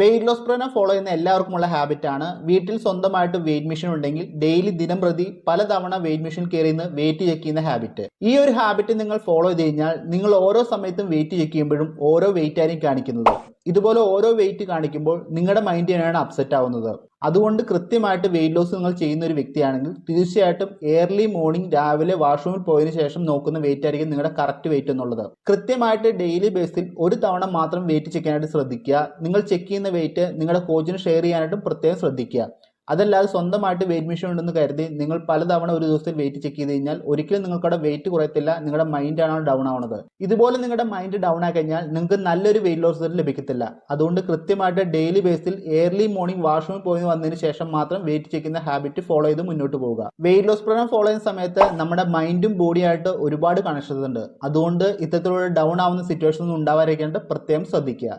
Weight loss programme follow ചെയ്യുന്ന എല്ലാവർക്കുമുള്ള habit ആണ്. വീട്ടിൽ സ്വന്തമായിട്ട് വെയിറ്റ് മെഷീൻ ഉണ്ടെങ്കിൽ ഡെയിലി ദിനം പ്രതി പലതവണ വെയിറ്റ് മെഷീൻ കയറി നിന്ന് വെയിറ്റ് ചെക്ക് ചെയ്യുന്ന ഹാബിറ്റ് ഈ ഒരു ഹാബിറ്റ് നിങ്ങൾ ഫോളോ ചെയ്ത് കഴിഞ്ഞാൽ നിങ്ങൾ ഓരോ സമയത്തും വെയിറ്റ് ചെക്ക് ചെയ്യുമ്പോഴും ഓരോ വെയിറ്റ് ആയിരിക്കും കാണിക്കുന്നത്. ഇതുപോലെ ഓരോ വെയിറ്റ് കാണിക്കുമ്പോൾ നിങ്ങളുടെ മൈൻഡ് തന്നെയാണ് അപ്സെറ്റ് ആവുന്നത്. അതുകൊണ്ട് കൃത്യമായിട്ട് വെയിറ്റ് ലോസ് നിങ്ങൾ ചെയ്യുന്ന ഒരു വ്യക്തിയാണെങ്കിൽ തീർച്ചയായിട്ടും ഏർലി മോർണിംഗ് രാവിലെ വാഷ്റൂമിൽ പോയതിനു ശേഷം നോക്കുന്ന വെയിറ്റ് ആയിരിക്കും നിങ്ങളുടെ കറക്റ്റ് വെയിറ്റ് എന്നുള്ളത്. കൃത്യമായിട്ട് ഡെയിലി ബേസിൽ ഒരു തവണ മാത്രം വെയിറ്റ് ചെക്ക് ചെയ്യാനായിട്ട് ശ്രദ്ധിക്കുക. നിങ്ങൾ ചെക്ക് ചെയ്യുന്ന വെയിറ്റ് നിങ്ങളുടെ കോച്ചിന് ഷെയർ ചെയ്യാനായിട്ടും പ്രത്യേകം ശ്രദ്ധിക്കുക. അതല്ലാതെ സ്വന്തമായിട്ട് വെയിറ്റ് മെഷീൻ ഉണ്ടെന്ന് കരുതി നിങ്ങൾ പലതവണ ഒരു ദിവസത്തിൽ വെയിറ്റ് ചെക്ക് ചെയ്ത് കഴിഞ്ഞാൽ ഒരിക്കലും നിങ്ങൾക്കവിടെ വെയിറ്റ് കുറയത്തില്ല നിങ്ങളുടെ മൈൻഡ് മൈൻഡാണ് ഡൗൺ ആവുന്നത് ഇതുപോലെ നിങ്ങളുടെ മൈൻഡ് ഡൗൺ ആയി കഴിഞ്ഞാൽ നിങ്ങൾക്ക് നല്ലൊരു വെയിറ്റ് ലോസ് ലഭിക്കത്തില്ല. അതുകൊണ്ട് കൃത്യമായിട്ട് ഡെയിലി ബേസിൽ ഏർലി മോർണിംഗ് വാഷ്റൂമിൽ പോയി വന്നതിന് ശേഷം മാത്രം വെയിറ്റ് ചെയ്യുന്ന ഹാബിറ്റ് ഫോളോ ചെയ്ത് മുന്നോട്ട് പോവുക. വെയിറ്റ് ലോസ് പ്രോഗ്രാം ഫോളോ ചെയ്യുന്ന സമയത്ത് നമ്മുടെ മൈൻഡും ബോഡിയായിട്ട് ഒരുപാട് കണക്ഷൻസ് ഉണ്ട്. അതുകൊണ്ട് ഇത്തരത്തിലുള്ള ഡൗൺ ആവുന്ന സിറ്റുവേഷൻ ഒന്നും ഉണ്ടാവാതിരിക്കാണ്ട് പ്രത്യേകം ശ്രദ്ധിക്കുക.